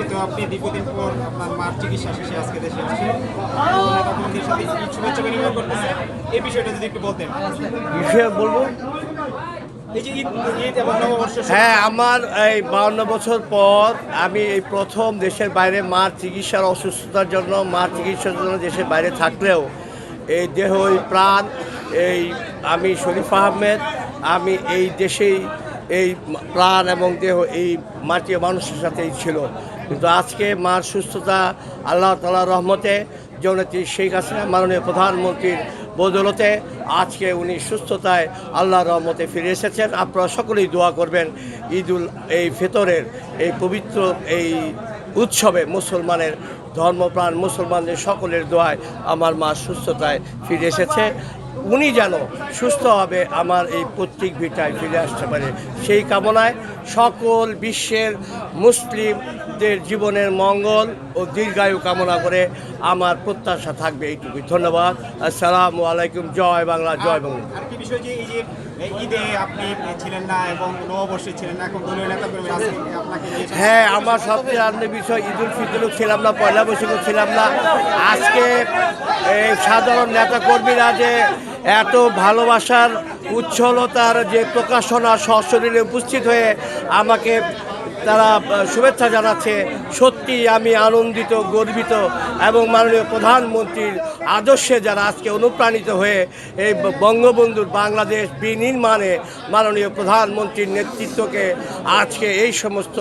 আজকে তো আপনি দীর্ঘদিন পর আপনার মার চিকিৎসা শেষে আজকে দেশে আসছে নেতাকর্মীদের সাথে শুভেচ্ছা বিনিময় করতেছে। এই বিষয়টা যদি একটু বলতেন। বিষয়ে বলব? হ্যাঁ আমার এই বাউন্ন বছর পর আমি এই প্রথম দেশের বাইরে মার চিকিৎসার অসুস্থতার জন্য মার চিকিৎসার জন্য দেশের বাইরে থাকলেও এই দেহ এই প্রাণ এই আমি শরীফ আহমেদ আমি এই দেশেই এই প্রাণ এবং দেহ এই মাটি মানুষের সাথেই ছিল। কিন্তু আজকে মার সুস্থতা আল্লাহ তালা রহমতে জননেত্রী শেখ হাসিনা মাননীয় প্রধানমন্ত্রীর বদলতে আজকে উনি সুস্থতায় আল্লাহ রহমতে ফিরে এসেছেন। আপনারা সকলেই দোয়া করবেন ঈদুল, এই ফেতরের, এই পবিত্র এই উৎসবে মুসলমানের ধর্মপ্রাণ মুসলমানদের সকলের দোয়ায় আমার মা সুস্থতায় ফিরে এসেছে। উনি যেন সুস্থ হবে আমার এই পৈতৃক ভিটায় ফিরে আসতে পারে। সেই কামনায় সকল বিশ্বের মুসলিমদের জীবনের মঙ্গল ও দীর্ঘায়ু কামনা করে আমার প্রত্যাশা থাকবে এইটুকুই। ধন্যবাদ। আসসালামু আলাইকুম। জয় বাংলা জয় বাংলা। আর কি বিষয় যে এই যে ঈদে আপনি ছিলেন না এবং নববর্ষে ছিলেন না এখন দলীয় নেতাকর্মীরা আজকে আপনাকে হ্যাঁ আমার সবচেয়ে আনন্দের বিষয় ঈদ উল ফিতরও ছিলাম না পয়লা বৈশাখও ছিলাম না। আজকে এই সাধারণ নেতা কর্মীরা যে এত ভালোবাসার উচ্ছলতার যে প্রকাশনা সশরীরে উপস্থিত হয়ে আমাকে তারা শুভেচ্ছা জানাচ্ছে, সত্যি আমি আনন্দিত, গর্বিত এবং মাননীয় প্রধানমন্ত্রীর আদর্শে যারা আজকে অনুপ্রাণিত হয়ে এই বঙ্গবন্ধুর বাংলাদেশ বিনির্মাণে মাননীয় প্রধানমন্ত্রীর নেতৃত্বকে আজকে এই সমস্ত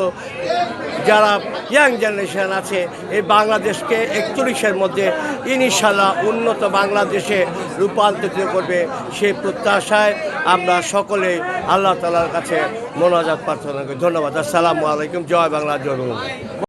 যারা ইয়াং জেনারেশন আছে, এই বাংলাদেশকে একচল্লিশের মধ্যে ইনশাল্লাহ উন্নত বাংলাদেশে রূপান্তরিত করবে সেই প্রত্যাশায় আমরা সকলে আল্লাহ তালার কাছে মোনাজাত প্রার্থনা করি। ধন্যবাদ। আসসালামু আলাইকুম। জয় বাংলা জয়